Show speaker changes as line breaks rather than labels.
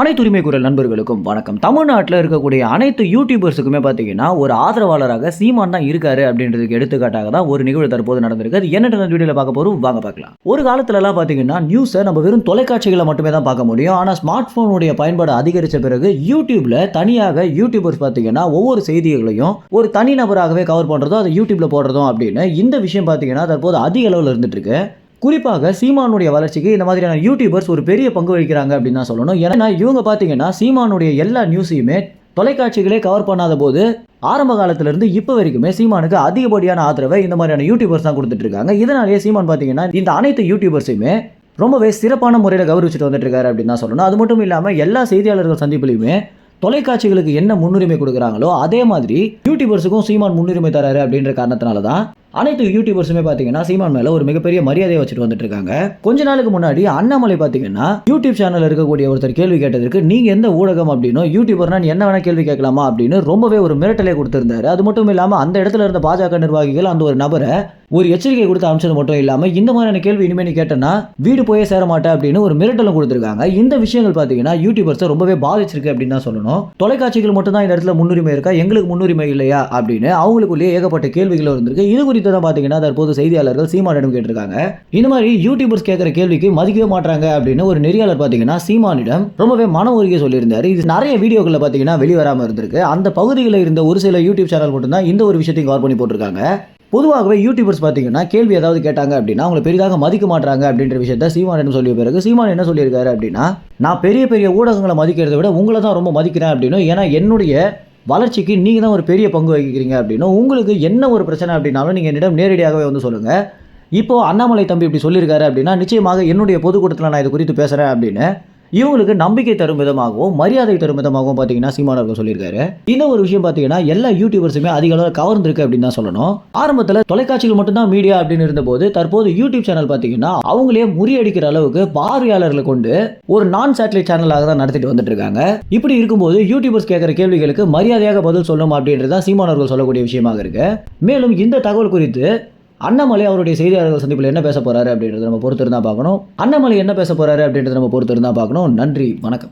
அனைத்து உரிமை குரல் நண்பர்களுக்கும் வணக்கம். தமிழ்நாட்டில் இருக்கக்கூடிய அனைத்து யூடியூபர்ஸுக்குமே பார்த்தீங்கன்னா ஒரு ஆதரவாளராக சீமான் தான் இருக்காரு அப்படின்றதுக்கு எடுத்துக்காட்டாக தான் ஒரு நிகழ்வு தற்போது நடந்திருக்கு. அது என்னென்ன வீடியோவில் பார்க்க போகிறோம் வாங்க பார்க்கலாம். ஒரு காலத்துலலாம் பார்த்தீங்கன்னா நியூஸை நம்ம வெறும் தொலைக்காட்சிகளை மட்டுமே தான் பார்க்க முடியும். ஆனால் ஸ்மார்ட் ஃபோனுடைய பயன்பாடு அதிகரித்த பிறகு யூடியூப்ல தனியாக யூடியூபர்ஸ் பார்த்தீங்கன்னா ஒவ்வொரு செய்திகளையும் ஒரு தனி நபராகவே கவர் பண்ணுறதும் அதை யூடியூப்ல போடுறதும் அப்படின்னு இந்த விஷயம் பார்த்தீங்கன்னா தற்போது அதிக அளவில் இருந்துட்டு இருக்கு. குறிப்பாக சீமானுடைய வளர்ச்சிக்கு இந்த மாதிரியான யூடியூபர்ஸ் ஒரு பெரிய பங்கு வகிக்கிறாங்க அப்படின்னு தான் சொல்லணும். ஏன்னா இவங்க பார்த்தீங்கன்னா சீமானுடைய எல்லா நியூஸையுமே தொலைக்காட்சிகளே கவர் பண்ணாத போது ஆரம்ப காலத்திலிருந்து இப்போ வரைக்குமே சீமானுக்கு அதிகப்படியான ஆதரவை இந்த மாதிரியான யூடியூபர்ஸ் தான் கொடுத்துட்டு இருக்காங்க. இதனாலேயே சீமான் பார்த்தீங்கன்னா இந்த அனைத்து யூடியூபர்ஸையுமே ரொம்பவே சிறப்பான முறையில் கௌரவிச்சுட்டு வந்துட்டு இருக்காரு அப்படின்னு தான் சொல்லணும். அது மட்டும் இல்லாமல் எல்லா செய்தியாளர்கள் சந்திப்புலையுமே தொலைக்காட்சிகளுக்கு என்ன முன்னுரிமை கொடுக்குறாங்களோ அதே மாதிரி யூடியூபர்ஸுக்கும் சீமான் முன்னுரிமை தராரு அப்படின்ற காரணத்தினால தான் அனைத்து யூடியூபர்ஸுமே பார்த்தீங்கன்னா சீமான் மேலே ஒரு மிகப்பெரிய மரியாதையை வச்சுட்டு வந்துட்டு இருக்காங்க கொஞ்ச நாளுக்கு முன்னாடி அண்ணாமலை பார்த்தீங்கன்னா யூடியூப் சேனல் இருக்கக்கூடிய ஒருத்தர் கேள்வி கேட்டதற்கு நீங்க எந்த ஊடகம் அப்படின்னோ யூடியூபர்னா நீ என்ன வேணா கேள்வி கேட்கலாமா அப்படின்னு ரொம்பவே ஒரு மிரட்டலே கொடுத்திருந்தாரு. அது மட்டும் இல்லாமல் அந்த இடத்துல இருந்த பாஜக நிர்வாகிகள் அந்த ஒரு நபரை ஒரு எச்சரிக்கை கொடுத்து அனுப்பிச்சது மட்டும் இல்லாமல் இந்த மாதிரியான கேள்வி இனிமே நீ கேட்டனா வீடு போயே சேர மாட்டேன் அப்படின்னு ஒரு மிரட்டலும் கொடுத்துருக்காங்க. இந்த விஷயங்கள் பார்த்தீங்கன்னா யூடியூபர்ஸை ரொம்பவே பாதிச்சிருக்கு அப்படின்னு தான் சொல்லணும். தொலைக்காட்சிகள் மட்டும் தான் இந்த இடத்துல முன்னுரிமை இருக்கா? எங்களுக்கு முன்னுரிமை இல்லையா? அப்படின்னு அவங்களுக்குள்ளேயே ஏகப்பட்ட கேள்விகள் இருந்திருக்கு. இது குறித்து தான் பார்த்தீங்கன்னா தற்போது செய்தியாளர்கள் சீமானிடம் கேட்டிருக்காங்க. இந்த மாதிரி யூடியூபர்ஸ் கேட்குற கேள்விக்கு மதிக்கவே மாட்டாங்க அப்படின்னு ஒரு நெறியாளர் பார்த்தீங்கன்னா சீமானிடம் ரொம்பவே மன உருகி சொல்லியிருந்தாரு. இது நிறைய வீடியோக்களில் பார்த்தீங்கன்னா வெளிவராமல் இருந்திருக்கு. அந்த பகுதிகளில் இருந்த ஒரு சில யூடியூப் சேனல் மட்டும்தான் இந்த ஒரு விஷயத்தையும் கவர் பண்ணி போட்டிருக்காங்க. பொதுவாகவே யூடியூபர்ஸ் பார்த்தீங்கன்னா கேள்வி ஏதாவது கேட்டாங்க அப்படின்னா அவங்களை பெரிதாக மதிக்க மாட்டாங்க அப்படின்ற விஷயத்த சீமானிடம் சொல்லிய பிறகு சீமான் என்ன சொல்லியிருக்காரு அப்படின்னா நான் பெரிய பெரிய ஊடகங்களை மதிக்கிறதை விட உங்களை தான் ரொம்ப மதிக்கிறேன் அப்படின்னு. ஏன்னா என்னுடைய வளர்ச்சிக்கு நீங்கள் தான் ஒரு பெரிய பங்கு வகிக்கிறீங்க அப்படின்னா உங்களுக்கு என்ன ஒரு பிரச்சனை அப்படின்னாலும் நீங்கள் என்னிடம் நேரடியாகவே வந்து சொல்லுங்கள் இப்போது அண்ணாமலை தம்பி இப்படி சொல்லியிருக்காரு அப்படின்னா நிச்சயமாக என்னுடைய பொதுக்கூட்டத்தில் நான் இது குறித்து பேசுகிறேன் அப்படின்னு இவங்களுக்கு நம்பிக்கை தரும் விதமாகவும் மரியாதை தரும் விதமாகவும் பார்த்தீங்கன்னா சீமான் அவர்கள் சொல்லியிருக்காரு. இந்த ஒரு விஷயம் பார்த்தீங்கன்னா எல்லா யூடியூபர்ஸுமே அதிக அளவில் கவர்ந்துருக்கு அப்படின்னு தான் சொல்லணும். ஆரம்பத்தில் தொலைக்காட்சிகள் மட்டும்தான் மீடியா அப்படின்னு இருந்தபோது தற்போது யூடியூப் சேனல் பார்த்தீங்கன்னா அவங்களே முறியடிக்கிற அளவுக்கு பார்வையாளர்களை கொண்டு ஒரு நான் சேட்டலைட் சேனலாக தான் நடத்திட்டு வந்துட்டு இருக்காங்க இப்படி இருக்கும்போது யூடியூபர்ஸ் கேட்குற கேள்விகளுக்கு மரியாதையாக பதில் சொல்லணும் அப்படின்றது தான் சீமான் அவர்கள் சொல்லக்கூடிய விஷயமாக இருக்கு. மேலும் இந்த தகவல் குறித்து அண்ணாமலை அவருடைய செய்தியாளர்கள் சந்திப்பில் என்ன பேச போறாரு அப்படின்றத நம்ம பொறுத்து இருந்தால் பார்க்கணும். அண்ணாமலை என்ன பேச போறாரு அப்படின்றத நம்ம பொறுத்து இருந்தால் பார்க்கணும். நன்றி வணக்கம்.